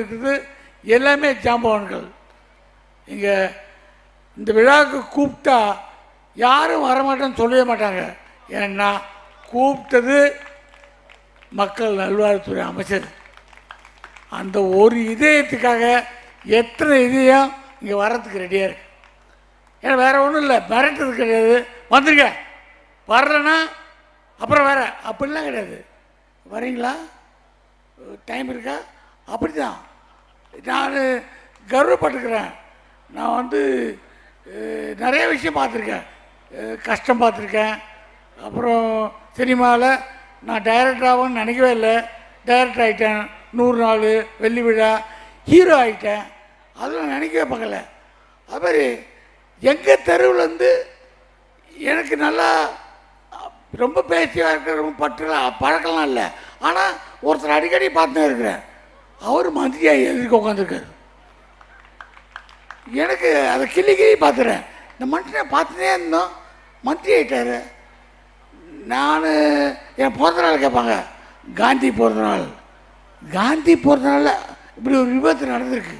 இருக்குது. எல்லாமே ஜாம்பவான்கள். இங்கே இந்த விழாவுக்கு கூப்பிட்டா யாரும் வரமாட்டேன்னு சொல்லவே மாட்டாங்க. ஏன்னா கூப்பிட்டது மக்கள் நல்வாழ்வுத்துறை அமைச்சர். அந்த ஒரு இதயத்துக்காக எத்தனை இதயம் இங்கே வர்றதுக்கு ரெடியாக இருக்கு. ஏன்னா வேறு ஒன்றும் இல்லை மிரட்டது கிடையாது. வந்துருங்க. வரலன்னா அப்புறம் வேற அப்படிலாம் கிடையாது. வரீங்களா? டைம் இருக்கா? அப்படி தான் நான் கர்வப்பட்டுக்கிறேன் நான் வந்து நிறைய விஷயம் பார்த்துருக்கேன். கஷ்டம் பார்த்துருக்கேன். அப்புறம் சினிமாவில் நான் டைரக்டராகவும் நினைக்கவே இல்லை. டைரக்டர் ஆகிட்டேன் நூறு நாள் வெள்ளி விழா ஹீரோ ஆகிட்டேன் அதெல்லாம் நினைக்கவே பார்க்கல. அது மாதிரி எங்கள் தெருவுலேருந்து எனக்கு நல்லா ரொம்ப பேசியாக இருக்கிற ரொம்ப பற்றுலாம் பழக்கம்லாம் இல்லை. ஆனால் ஒருத்தர் அடிக்கடி பார்த்துன்னு இருக்கிறேன். அவர் மந்திரியாக எதிர்க்க உட்காந்துருக்காரு எனக்கு அதை கிள்ளி கிள்ளி பார்த்துறேன். இந்த மனுஷனை பார்த்துனே இருந்தோம். மந்திரி ஆயிட்டாரு. நான் என் பிறந்த நாள் கேட்பாங்க. காந்தி பிறந்த நாள். காந்தி பிறந்த நாளில் இப்படி ஒரு விபத்து நடந்திருக்கு.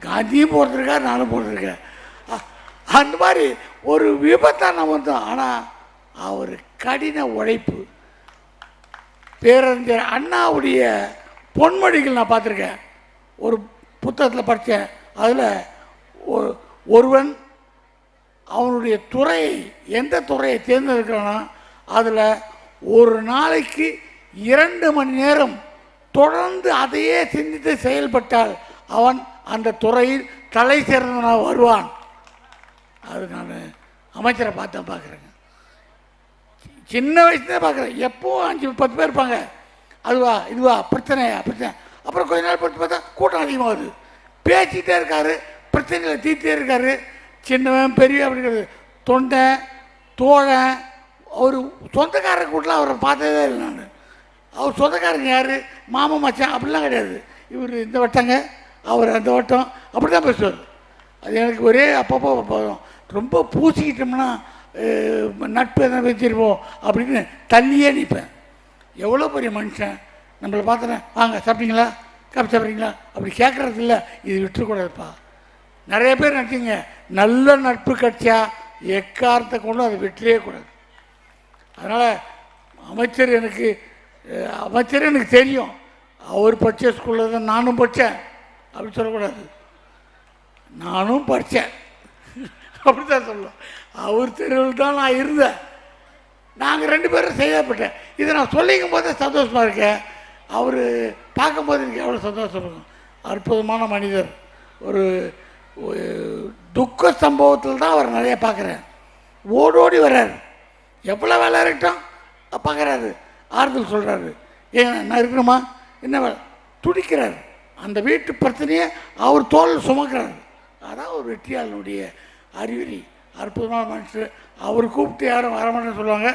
காந்தியும் பிறந்திருக்கார் நானும் பிறந்திருக்கேன். அந்த மாதிரி ஒரு விபத்தாக நான் வந்தோம். ஆனால் அவர் கடின உழைப்பு. பேரறிஞர் அண்ணாவுடைய பொன்மொழிகள் நான் பார்த்துருக்கேன். ஒரு புத்தகத்தில் படித்தேன் அதில் ஒரு ஒருவன் அவனுடைய துறையை எந்த துறையை தேர்ந்தெடுக்கிறானோ அதில் ஒரு நாளைக்கு இரண்டு மணி நேரம் தொடர்ந்து அதையே சிந்தித்து செயல்பட்டால் அவன் அந்த துறையில் தலை சிறந்தவனாக வருவான். அது நான் அமைச்சரை பார்த்தா பார்க்குறேங்க. சின்ன வயசுலேயே பார்க்குறேன். எப்போவும் அஞ்சு பத்து பேர் இருப்பாங்க. அதுவா இதுவா பிரச்சனையா பிரச்சனை. அப்புறம் கொஞ்ச நாள் பார்த்து பார்த்தா கூட்டம் அதிகமாகுது பேசிக்கிட்டே இருக்காரு பிரச்சனைகளை தீர்த்தே இருக்காரு. சின்னவன் பெரிய அப்படிங்கிறது தொண்டை தோழன் அவர் சொந்தக்கார கூட்டலாம் அவரை பார்த்ததே இல்லை நான். அவர் சொந்தக்காரங்க யார்? மாமன் மச்சான் அப்படிலாம் கிடையாது. இவர் இந்த வட்டங்க அவர் அந்த வட்டம் அப்படி தான் பேசுவார். அது எனக்கு ஒரே அப்பப்போ போதும் ரொம்ப பூசிக்கிட்டோம்னா நட்பு எதனா வச்சிருப்போம் அப்படின்னு தள்ளியே நிற்பேன். எவ்வளோ பெரிய மனுஷன்? நம்மளை பார்த்தேன் வாங்க சாப்பிட்டீங்களா? காப்பி சாப்பிட்றீங்களா? அப்படி கேட்குறது இல்லை இது விட்டுறக்கூடாதுப்பா. நிறைய பேர் நினச்சிங்க நல்ல நட்பு கட்சியா? எக்காரத்தை கொண்டும் அதை விட்டுறவே கூடாது. அதனால் அமைச்சர் எனக்கு அமைச்சர் எனக்கு தெரியும். அவர் படித்த ஸ்கூலில் தான் நானும் படித்தேன் அப்படி சொல்லக்கூடாது. நானும் படித்தேன் அப்படி தான் சொல்லலாம் அவர் தெருவில் தான் நான் இருந்தேன். நாங்கள் ரெண்டு பேரும் செய்யப்பட்டேன் இதை நான் சொல்லிக்கும் போதே சந்தோஷமாக இருக்கேன். அவர் பார்க்கும்போது எனக்கு எவ்வளோ சந்தோஷம் இருக்கும். அற்புதமான மனிதர். ஒரு ஒரு துக்க சம்பவத்தில் தான் அவர் நிறைய பார்க்குறேன் ஓடோடி வர்றார். எவ்வளோ வேலை இருக்கட்டும் பார்க்குறாரு. ஆறுதல் சொல்கிறாரு ஏன் நான் இருக்கணுமா? என்ன வேலை? துடிக்கிறார். அந்த வீட்டு பிரச்சனையை அவர் தோல் சுமக்கிறார். அதான் ஒரு வெற்றியாளனுடைய அறிகுறி. அற்புதமான மனுஷர் அவர் கூப்பிட்டு யாரும் வரமாட்டேன்னு சொல்லுவாங்க.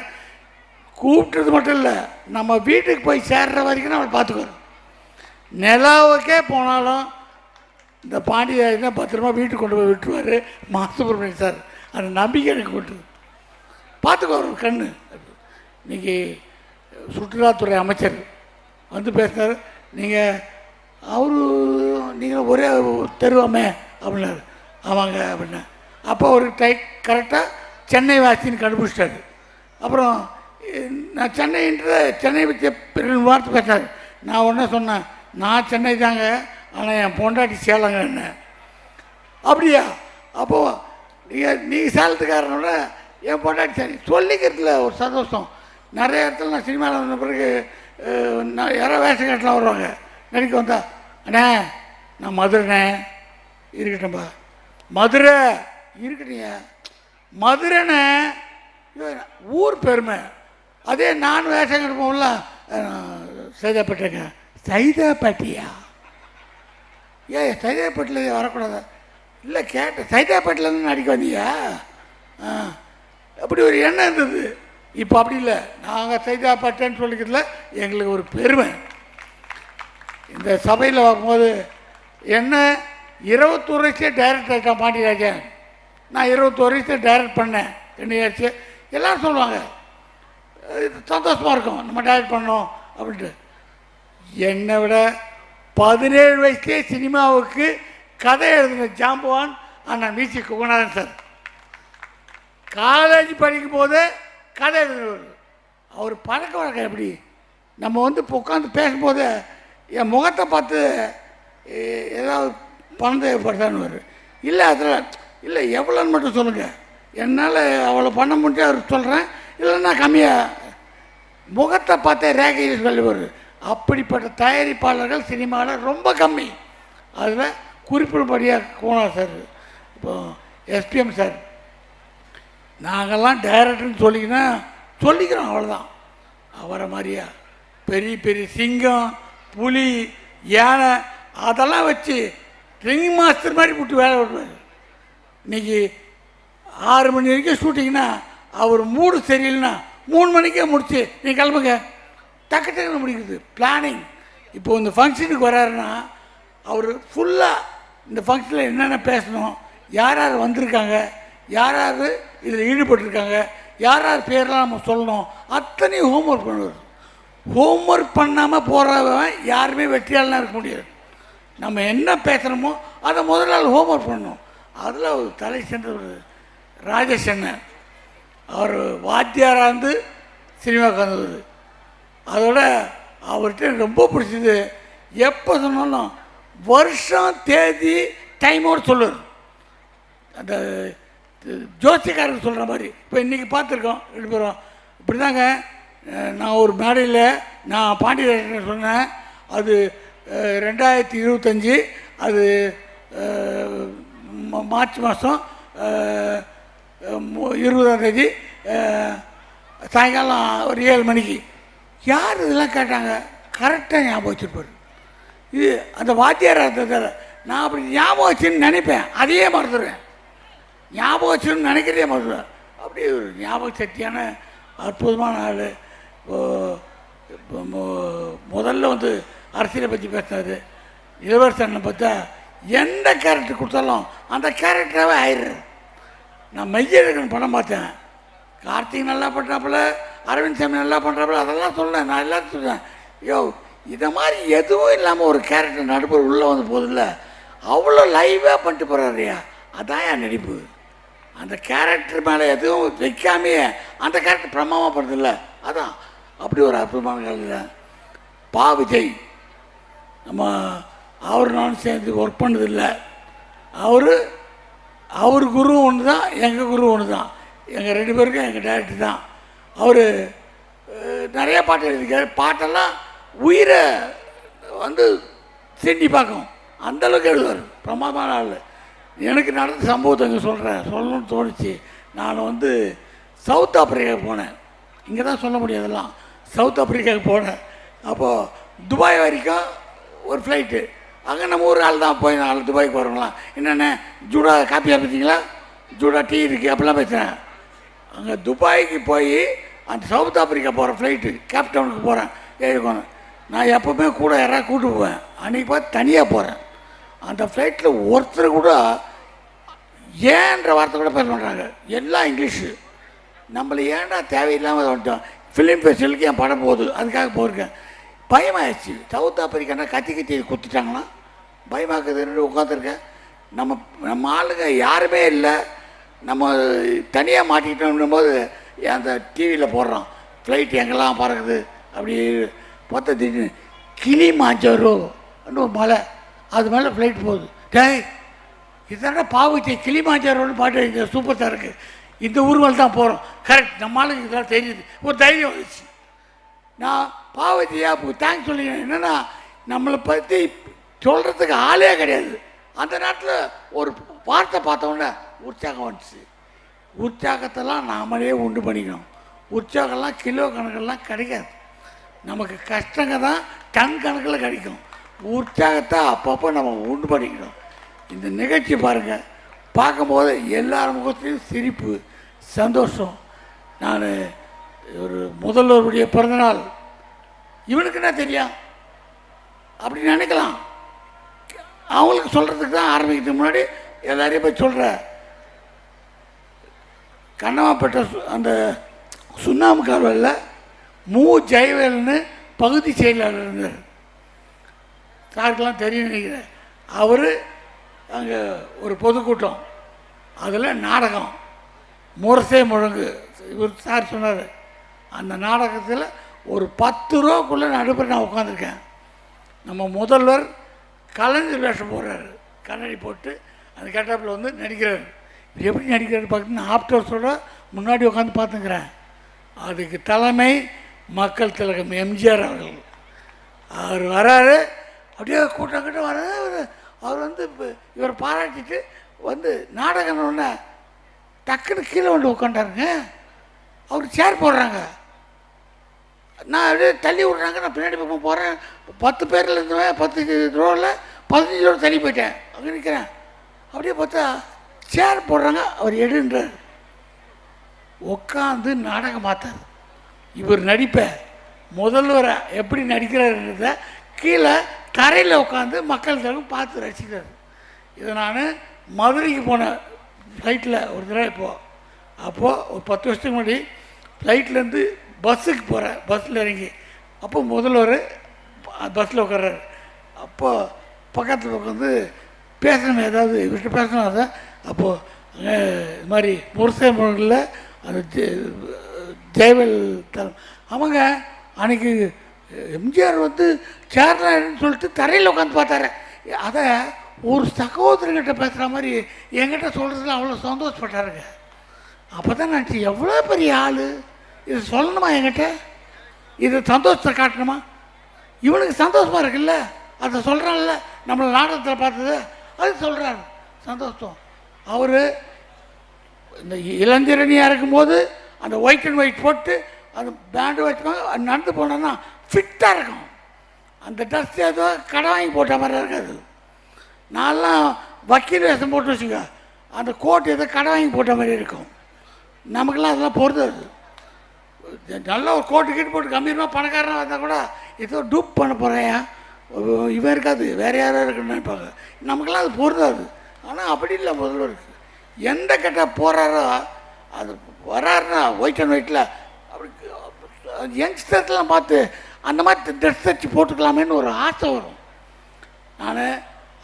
கூப்பிட்டது மட்டும் இல்லை நம்ம வீட்டுக்கு போய் சேர்ற வரைக்கும் நம்ம பார்த்துக்குறோம் நிலாவுக்கே போனாலும் இந்த பாண்டியராஜனை பத்திரமா வீட்டுக்கு கொண்டு போய் விட்டுருவார் மாசுப்பிரமணியன் சார். அந்த நம்பிக்கை எனக்கு கொண்டு பார்த்துக்குவார் கண் கண்ணு. சுற்றுலாத்துறை அமைச்சர் வந்து பேசினார் நீங்கள் அவரு நீங்கள் ஒரே தெருவாமே அப்படின்னாரு. ஆமாங்க அப்படின்னா அப்போ அவருக்கு டை கரெக்டாக சென்னை வாசின்னு கண்டுபிடிச்சிட்டாரு. அப்புறம் நான் சென்னைன்ற சென்னை பற்றி ரெண்டு வார்த்தை பேசினார் நான் ஒன்றே சொன்னேன் நான் சென்னை தாங்க ஆனால் என் பொண்டாட்டி சேலங்க என்ன? அப்படியா? அப்போது நீங்கள் நீங்கள் சேலத்துக்காரனோட என் பொண்டாட்டி சரி சொல்லிக்கிறதுல ஒரு சந்தோஷம். நிறைய இடத்துல நான் சினிமாவில் வந்த பிறகு நான் யாரோ வேஷம் கட்டலாம் வருவாங்க. நடிக்க வந்தா அண்ணே நான் மதுரைண்ணே இருக்கட்டும்பா. மதுரை இருக்கட்டியா மதுரைன்னு ஊர் பெருமை. அதே நான் வேஷம் கட்டுப்போம்ல சைதாப்பேட்டைங்க சைதாப்பேட்டையா? ஏ சைதாப்பேட்டில் வரக்கூடாதா? இல்லை கேட்டேன் சைதாப்பேட்டிலேருந்து நடிக்க வந்தியா ஆ அப்படி ஒரு எண்ணம் இருந்தது. இப்போ அப்படி இல்லை. நாங்கள் சைதாப்பேட்டைன்னு சொல்லிக்கிறதுல எங்களுக்கு ஒரு பெருமை. இந்த சபையில் பார்க்கும்போது என்ன இருபத்தொரு லட்சம் டைரக்டர் ஆகிட்டான் பாண்டியராஜன். நான் இருபத்தோரு வயசு டைரக்ட் பண்ணேன். என்னையாச்சு எல்லோரும் சொல்லுவாங்க இது சந்தோஷமாக இருக்கும் நம்ம டைரக்ட் பண்ணோம் அப்படின்ட்டு. என்னை விட பதினேழு வயசுலேயே சினிமாவுக்கு கதை எழுதின ஜாம்பவான் அண்ணன் மீசி குகநாதன் சார். காலேஜ் படிக்கும் போது கதை எழுதுனவர். அவர் பழக்க வழக்கம் எப்படி? நம்ம வந்து இப்போ உட்காந்து பேசும்போது என் முகத்தை பார்த்து ஏதாவது பணம் தேவைப்படுதான்னு இல்லை அதில் இல்லை எவ்வளோன்னு மட்டும் சொல்லுங்கள் என்னால் அவ்வளோ பண்ண முடியும் அவர் சொல்கிறேன் இல்லைன்னா கம்மியாக முகத்தை பார்த்தே ரேகையை சொல்லுவார். அப்படிப்பட்ட தயாரிப்பாளர்கள் சினிமாவில் ரொம்ப கம்மி. அதில் குறிப்பிடும்படியாக கோணா சார் இப்போ எஸ்பிஎம் சார். நாங்கள்லாம் டைரக்டர்னு சொல்லிக்கினா சொல்லிக்கிறோம் அவ்வளோதான் அவரை மாதிரியா. பெரிய பெரிய சிங்கம் புலி யானை அதெல்லாம் வச்சு ட்ரிங் மாஸ்டர் மாதிரி விட்டு வேலை விடுவார். இன்னைக்கு ஆறு மணி வரைக்கும் ஷூட்டிங்னா அவர் மூடு சரியில்லைன்னா மூணு மணிக்கே முடிச்சு நீ கிளம்புங்க. டக்கு டக்குன்னு முடிக்கிறது பிளானிங் இப்போ இந்த ஃபங்க்ஷனுக்கு வராருன்னா அவர் ஃபுல்லாக இந்த ஃபங்க்ஷனில் என்னென்ன பேசணும் யார் யார் வந்திருக்காங்க யார் யார் இதில் ஈடுபட்டிருக்காங்க யார் யார் பேர்லாம் நம்ம சொல்லணும் அத்தனையும் ஹோம்ஒர்க் பண்ணுவார். ஹோம்ஒர்க் பண்ணாமல் போகிறவன் யாருமே வெற்றியாளனாக இருக்க முடியாது. நம்ம என்ன பேசுகிறோமோ அதை முதல் நாள் ஹோம்ஒர்க் பண்ணணும். அதில் ஒரு தலை சென்றவர் ராஜேஷ் அண்ணன் அவர் வாத்தியாராக இருந்து சினிமாவுக்கு வந்தவர் அதோட அவர்கிட்ட எனக்கு ரொம்ப பிடிச்சது எப்போ சொன்னாலும் வருஷம் தேதி டைமோடு சொல்லுவார். அந்த ஜோசியக்காரர் சொல்கிற மாதிரி இப்போ இன்றைக்கி பார்த்துருக்கோம் ரெண்டு பேரும். இப்படி தாங்க நான் ஒரு மேடையில் நான் பாண்டியராஜன் சொன்னேன் அது ரெண்டாயிரத்தி இருபத்தஞ்சி அது மார்ச் மாதம் இருபதாம் தேதி சாயங்காலம் ஒரு ஏழு மணிக்கு. யார் இதெல்லாம் கேட்டாங்க? கரெக்டாக ஞாபகம் வச்சுருப்பார். இது அந்த வாத்தியார் அர்த்தத்தில் நான் அப்படி ஞாபகம் வச்சுன்னு நினைப்பேன். அதையே மறந்துடுவேன். ஞாபகம் வச்சுன்னு நினைக்கிறதே மறந்துடுவேன். அப்படி ஒரு ஞாபக சக்தியான அற்புதமான ஆள். இப்போ முதல்ல வந்து அரசியலை பற்றி பேசினார். இளவரசனை பார்த்தா எந்த கேரக்டர் கொடுத்தாலும் அந்த கேரக்டராகவே ஆயிடுறாரு நான் மெய்யழகன் படம் பார்த்தேன். கார்த்திக் நல்லா பண்ணுறாப்புல அரவிந்த் சாமி நல்லா பண்ணுறாப்புல அதெல்லாம் சொன்னேன் நான் எல்லாத்தையும் சொன்னேன் யோ இதை மாதிரி எதுவும் இல்லாமல் ஒரு கேரக்டர் நடுப்பர் உள்ளே வந்து போதில்ல அவ்வளோ லைவாக பண்ணிட்டு போகிறாருயா அதான் என் நடிப்பு. அந்த கேரக்டர் மேலே எதுவும் வைக்காமையே அந்த கேரக்டர் பிரமாதமாக பண்ணுறதில்ல அதான். அப்படி ஒரு அற்புதமான காலத்தில் பா விஜய். நம்ம அவர் நானும் சேர்ந்து ஒர்க் பண்ணதில்லை. அவர் அவர் குரு ஒன்று தான் எங்கள் குரு ஒன்று தான் எங்கள் ரெண்டு பேருக்கும் எங்கள் டேரக்டர் தான். அவர் நிறைய பாட்டு எழுதியிருக்காரு. பாட்டெல்லாம் உயிரை வந்து சிண்டி பார்க்கும். அந்த அளவுக்கு எழுதுவார். பிரமாதமான ஆள். எனக்கு நடந்த சம்பவத்தை இங்கே சொல்கிறேன் சொல்லணும்னு தோணுச்சு. நான் வந்து சவுத் ஆப்பிரிக்காவுக்கு போனேன். இங்கே தான் சொல்ல முடியாதெல்லாம் சவுத் ஆப்பிரிக்காவுக்கு போனேன். அப்போது துபாய் வரைக்கும் ஒரு ஃப்ளைட்டு அங்கே நம்ம ஒரு ஆள் தான் போய் நாலு துபாய்க்கு போகிறோங்களாம் என்னென்ன ஜூடா காப்பி பார்த்தீங்களா ஜூடா டீ இருக்குது அப்படிலாம் பேசுகிறேன் அங்கே துபாய்க்கு போய் அந்த சவுத் ஆப்பிரிக்கா போகிறேன் ஃப்ளைட்டு கேப்டவுனுக்கு போகிறேன் ஏழுக்கோணும் நான் எப்போவுமே கூட யாராவது கூட்டு போவேன். அன்றைக்கி பார்த்து தனியாக போகிறேன் அந்த ஃப்ளைட்டில் ஒருத்தர் கூட ஏன்ற வார்த்தை கூட பேச மாட்டாங்க. எல்லாம் இங்கிலீஷு. நம்மளை ஏன்டா தேவையில்லாமல் வந்துட்டோம்? ஃபிலிம் ஃபெஸ்டிவலுக்கு என் படம் போகுது. அதுக்காக போயிருக்கேன். பயமாயிடுச்சு சவுத் ஆப்பிரிக்கானா கத்தி கத்தி குத்துட்டாங்களாம் பயமாக்குதுன்னு உட்காந்துருக்கேன் நம்ம நம்ம ஆளுங்க யாருமே இல்லை. நம்ம தனியாக மாட்டிக்கிட்டோம் போது அந்த டிவியில் போடுறோம். ஃப்ளைட் எங்கெல்லாம் பறக்குது? அப்படி பார்த்தா திடீர்னு கிளி மாஞ்சோரோ ஒரு மலை. அது மேலே ஃப்ளைட் போகுது. டேய் பாவச்சி கிளி கிளிமாஞ்சாரோன்னு பாட்டு இந்த சூப்பர் ஸ்டாருக்கு இந்த ஊர் தான் போகிறோம் கரெக்ட் நம்ம இதெல்லாம் தெரியுது. ஒரு தைரியம் வந்துச்சு. நான் பாவத்தியா தேங்க்ஸ் சொல்லிக்கிறேன். என்னென்னா நம்மளை பற்றி சொல்கிறதுக்கு ஆளே கிடையாது. அந்த நேரத்தில் ஒரு வார்த்தை பார்த்தோன்னே உற்சாகம் வந்துச்சு. உற்சாகத்தெல்லாம் நாமளே உண்டு பண்ணிக்கணும். உற்சாகம்லாம் கிலோ கணக்கெல்லாம் கிடைக்காது. நமக்கு கஷ்டங்க தான் டன் கணக்கில் கிடைக்கும். உற்சாகத்தை அப்பப்போ நம்ம உண்டு பண்ணிக்கணும். இந்த நிகழ்ச்சி பாருங்கள் பார்க்கும்போது எல்லார் முகத்துலேயும் சிரிப்பு சந்தோஷம். நான் ஒரு முதல்வருடைய பிறந்தநாள். இவனுக்கு என்ன தெரியும் அப்படி நினைக்கலாம். அவங்களுக்கு சொல்கிறதுக்கு தான் ஆரம்பிக்கிறதுக்கு முன்னாடி எல்லாரையும் போய் சொல்கிற கண்ணமாப்பட்ட சு- அந்த சுண்ணாம்பு கால்வாயில் மு. ஜெயவேல்னு பகுதி செயலாளர் இருந்தார். சாருக்கெல்லாம் தெரியும் நினைக்கிறேன். அவர் அங்கே ஒரு பொதுக்கூட்டம். அதில் நாடகம். முரசே முழங்கு. இவர் சார் சொன்னார். அந்த நாடகத்தில் ஒரு பத்து ரூபாக்குள்ளே நடுப்புற நான் உட்காந்துருக்கேன் நம்ம முதல்வர் கலைஞர் வேஷம் போடுறாரு. கண்ணாடி போட்டு அந்த கேட்டாப்பில் வந்து நடிக்கிறார். இவர் எப்படி நடிக்கிறாரு பார்த்தீங்கன்னா ஆப்டர்ஸோட முன்னாடி உட்காந்து பார்த்துக்கிறேன். அதுக்கு தலைமை மக்கள் திலகம் எம்ஜிஆர் அவர்கள். அவர் வராரு அப்படியே கூட்டம் கூட்டம் வராது அவர் அவர் வந்து இப்போ இவர் பாராட்டிட்டு வந்து நாடகம் ஒன்று டக்குன்னு கீழே வந்து உட்காண்டாருங்க அவர் சேர் போடுறாங்க. நான் அப்படியே தள்ளி விட்றாங்க. நான் பின்னாடி பக்கம் போகிறேன் பத்து பேரில் இருந்தவன் பத்து ரோவில் பதினஞ்சு ரோடு தள்ளி போயிட்டேன். அங்கே நிற்கிறேன் அப்படியே பார்த்தா சேர் போடுறாங்க. அவர் எடுன்றார். உட்காந்து நாடகம் பார்த்தார். இவர் நடிப்பை முதல்வரை எப்படி நடிக்கிறாருன்றத கீழே தரையில் உட்காந்து மக்கள் தரப்பு பார்த்து ரசிக்கிறார். இதை நான் மதுரைக்கு போனேன் ஃப்ளைட்டில் ஒரு தடவை இப்போது அப்போது ஒரு பத்து வருஷத்துக்கு முன்னாடி ஃப்ளைட்லேருந்து பஸ்ஸுக்கு போகிறேன் பஸ்ஸில் இறங்கி. அப்போ முதல்வர் பஸ்ஸில் உட்கார்றாரு அப்போ பக்கத்தில் உட்காந்து பேசணும் ஏதாவது இவர்கிட்ட பேசணும் அதை அப்போது இது மாதிரி முரசே மொழியில் அந்த ஜெயவேல் தரம் அவங்க அன்னைக்கு எம்ஜிஆர் வந்து சேர்னாருன்னு சொல்லிட்டு தரையில் உட்காந்து பார்த்தாரு. அதை ஒரு சகோதரர்கிட்ட பேசுகிற மாதிரி என்கிட்ட சொல்கிறதுல அவ்வளோ சந்தோஷப்பட்டாருங்க. அப்போ தான் நினச்சி எவ்வளோ பெரிய ஆள். இது சொல்லணுமா என்கிட்ட? இது சந்தோஷத்தை காட்டணுமா? இவனுக்கு சந்தோஷமாக இருக்குல்ல? அதை சொல்கிறான்ல நம்மளை நாடகத்தில் பார்த்தது. அது சொல்கிறாரு சந்தோஷம். அவர் இந்த இளஞ்சரணியாக இருக்கும்போது அந்த ஒயிட் அண்ட் ஒயிட் போட்டு அந்த பேண்டு வச்சுப்பாங்க அது நடந்து போனோன்னா ஃபிட்டாக இருக்கும். அந்த ட்ரெஸ் ஏதோ கடை வாங்கி போட்ட மாதிரி இருக்காது நான்லாம் வக்கீல் வேஷம் போட்டு வச்சுக்க அந்த கோட் ஏதோ கடை வாங்கி போட்ட மாதிரி இருக்கும். நமக்கெல்லாம் அதெல்லாம் பொறுத்தது நல்ல ஒரு கோட்டு கீட்டு போட்டு கம்பீரமாக பணக்காரனாக வந்தால் கூட ஏதோ டூப் பண்ண போகிறேன் இவன் இருக்காது வேறு யாரோ இருக்குன்னு நினைப்பாங்க. நமக்கெல்லாம் அது பொருந்தாது ஆனால் அப்படி இல்லை முதல்வருக்கு. எந்த கெட்ட போகிறாரோ அது வராருன்னா ஒயிட் அண்ட் ஒயிட்டில் அப்படி யங்ஸ்டர்ஸ்லாம் பார்த்து அந்த மாதிரி ட்ரெஸ் தச்சு போட்டுக்கலாமேன்னு ஒரு ஆசை வரும். நான்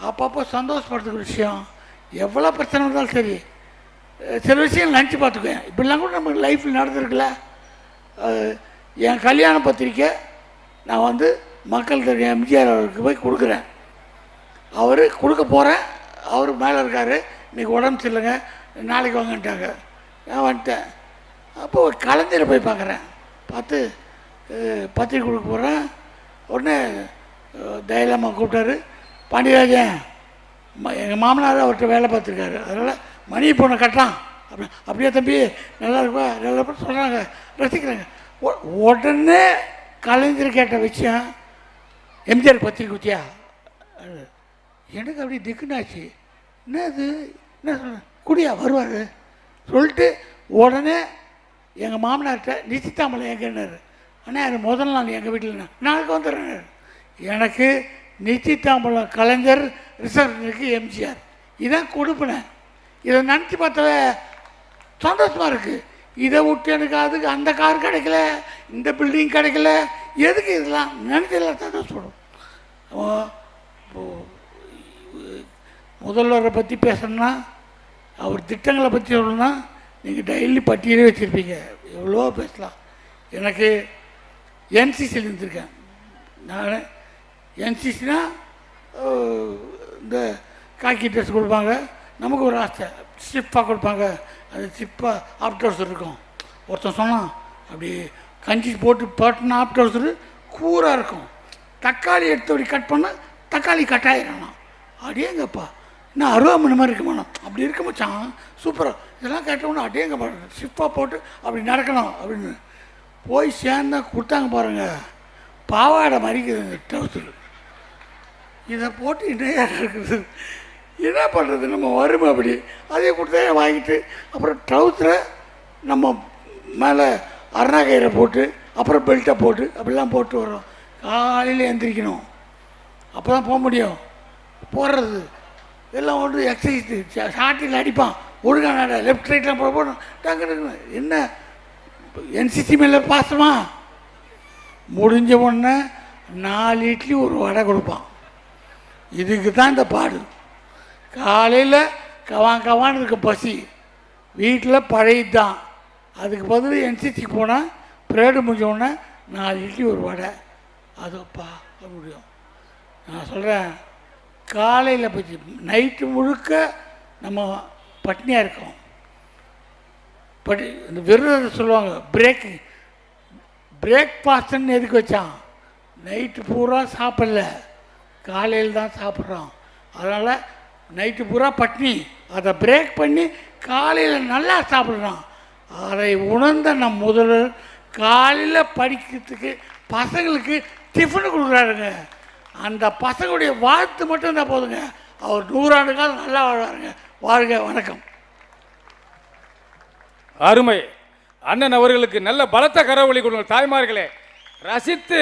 அப்பப்போ சந்தோஷப்படுத்துக்கிற விஷயம். எவ்வளோ பிரச்சனை இருந்தாலும் சரி. சில விஷயம் நினச்சி பார்த்துக்குவேன். இப்படிலாம் கூட நமக்கு லைஃப்பில் நடந்திருக்குல்ல. என் கல்யாண பத்திரிக்கை நான் வந்து மக்கள் தெரியும் எம்ஜிஆர் அவருக்கு போய் கொடுக்குறேன். அவர் கொடுக்க போகிறேன் அவர் மேலே இருக்கார். இன்னைக்கு உடம்பு சரியில்லைங்க. நாளைக்கு வாங்கன்ட்டாங்க. நான் வந்துட்டேன். அப்போ கலைஞரை போய் பார்க்குறேன். பார்த்து பத்திரிக்கை கொடுக்க போகிறேன் உடனே தைரியமாக கூப்பிட்டாரு. பாண்டியராஜன் எங்கள் மாமனார் அவர்கிட்ட வேலை பார்த்துருக்காரு. அதனால் மணி பொண்ணை கட்டான் அப்படி அப்படியே தம்பி? நல்லா இருக்குப்பா நல்லா சொல்கிறாங்க ரசிக்கிறாங்க. உடனே கலைஞர் கேட்ட விஷயம் எம்ஜிஆர் பத்திரிக்கை குத்தியா? எனக்கு அப்படி திக்குனாச்சு. என்ன இது என்ன சொல்ற குடியா வருவார். சொல்லிட்டு உடனே எங்கள் மாமனார்கிட்ட நிச்சயதாமலை எங்கன்னாரு. அண்ணா அது முதல் நாள் எங்கள் வீட்டில் நாளைக்கு வந்துடுறேன் எனக்கு நிச்சித்தாம்பலம் கலைஞர் ரிசப்ஷனுக்கு எம்ஜிஆர். இதான் கொடுப்பினேன். இதை நினச்சி பார்த்தவ சந்தோஷமாக இருக்குது இதை விட்டு எனக்கு அதுக்கு அந்த கார் கிடைக்கல இந்த பில்டிங் கிடைக்கல. எதுக்கு இதெல்லாம்? நினைச்சதில் சந்தோஷப்படும். இப்போ முதல்வரை பற்றி பேசணும்னா அவர் திட்டங்களை பற்றி சொல்லணும்னா நீங்கள் டெய்லி பட்டியலே வச்சுருப்பீங்க. எவ்வளோ பேசலாம். எனக்கு என்சிசியில் இருந்திருக்கேன். நான் என்சிசினா இந்த காக்கி ட்ரெஸ் கொடுப்பாங்க. நமக்கு ஒரு ஆசை. ஸ்டிப்பாக கொடுப்பாங்க. அது ஸ்டிப்பாக ஆப்டர்ஸ் இருக்கும். ஒருத்தன் சொன்னான் அப்படி கஞ்சி போட்டு போட்டுனா ஆப்டர்ஸ் கூராக இருக்கும். தக்காளி எடுத்து அப்படி கட் பண்ணால் தக்காளி கட் ஆயிடணும் அடேங்கப்பா இன்னும் அருவாமணி மாதிரி இருக்க மாட்டோம் அப்படி இருக்க மச்சான். சூப்பராக இதெல்லாம் கேட்டோம்னா அடேங்கப்பா ஸ்டிப்பாக போட்டு அப்படி நடக்கணும் அப்படின்னு போய் சேர்ந்தா கொடுத்தாங்க பாருங்கள் பாவாடை மாதிரிக்குதுங்க டவுசர் இதை போட்டு இணையா இருக்குது என்ன பண்ணுறது நம்ம வறுமை அப்படி. அதே கொடுத்தா வாங்கிட்டு அப்புறம் ட்ரௌசரை நம்ம மேலே அருணாக்கயிறை போட்டு அப்புறம் பெல்ட்டை போட்டு அப்படிலாம் போட்டு வரோம் காலையில் எந்திரிக்கணும். அப்போ தான் போக முடியும். போடுறது எல்லாம் ஒன்று எக்ஸசைஸ் ஷார்ட்டில் அடிப்பான். ஒழுங்கா நட லெஃப்ட் ரைட்லாம் போட போடணும் டக்கு என்ன? என்சிசி மேலே பாசமா? முடிஞ்ச உடனே நாலு இட்லி ஒரு வடை கொடுப்பான். இதுக்கு தான் இந்த பாடு. காலையில் கவான் கவான் இருக்க பசி. வீட்டில் பழையது தான் அதுக்கு பதில் என்சிசிக்கு போனால் பிரேடு முடிஞ்சோடனே நாலு இட்லி ஒரு வடை. அதோப்பா முடியும். நான் சொல்கிறேன் காலையில் பற்றி நைட்டு முழுக்க நம்ம பட்னியாக இருக்கோம். பட் இந்த விருதர் சொல்லுவாங்க பிரேக் பிரேக்ஃபாஸ்ட்டுன்னு எதுக்கு வச்சான்? நைட்டு பூரா சாப்பிடல. காலையில் தான் சாப்பிட்றோம் அதனால் நைட்டு பூரா பட்னி. அதை பிரேக் பண்ணி காலையில் நல்லா சாப்பிட்றான் அதை உணர்ந்த நம் முதல்வர் காலையில் படிக்கிறதுக்கு பசங்களுக்கு டிஃபனு கொடுக்குறாருங்க. அந்த பசங்களுடைய வாழ்த்து மட்டும் தான் போதுங்க. அவர் நூறாண்டு காலம் நல்லா வாழ்வாருங்க. வாழ்க வணக்கம். அருமை. அண்ணன் அவர்களுக்கு நல்ல பலத்த கரவொலி கொடுங்கள். தாய்மார்களே ரசித்து